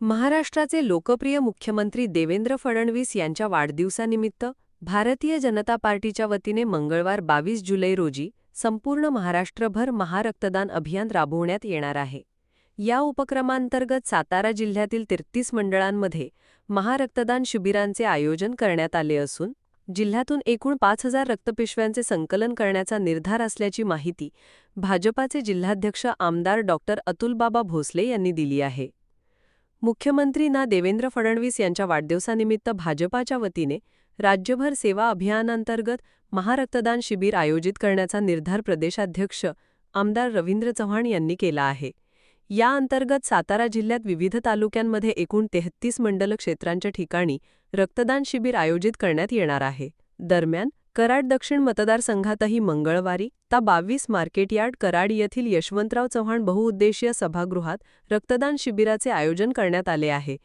महाराष्ट्राचे लोकप्रिय मुख्यमंत्री देवेंद्र फडणवीस यांच्या वाढदिवसानिमित्त भारतीय जनता पार्टीच्या वतीने मंगळवार बावीस जुलै रोजी संपूर्ण महाराष्ट्रभर महारक्तदान अभियान राबवण्यात येणार आहे. या उपक्रमांतर्गत सातारा जिल्ह्यातील तेहतीस मंडळांमध्ये महारक्तदान शिबिरांचे आयोजन करण्यात आले असून जिल्ह्यातून एकूण पाच हजार रक्तपिशव्यांचे संकलन करण्याचा निर्धार असल्याची माहिती भाजपाचे जिल्हाध्यक्ष आमदार डॉक्टर अतुलबाबा भोसले यांनी दिली आहे. मुख्यमंत्री ना देवेंद्र फडणवीस यांच्या वाढदिवसानिमित्त भाजपाच्या वतीने राज्यभर सेवा अभियानांतर्गत महारक्तदान शिबिर आयोजित करण्याचा निर्धार प्रदेशाध्यक्ष आमदार रवींद्र चव्हाण यांनी केला आहे. या अंतर्गत सातारा जिल्ह्यात विविध तालुक्यांमध्ये एकूण तेहतीस मंडल क्षेत्रांच्या ठिकाणी रक्तदान शिबिर आयोजित करण्यात येणार आहे. दरम्यान कराड दक्षिण मतदारसंघातही मंगळवारी ता बावीस मार्केटयार्ड कराड येथील यशवंतराव चव्हाण बहुउद्देशीय सभागृहात रक्तदान शिबिराचे आयोजन करण्यात आले आहे.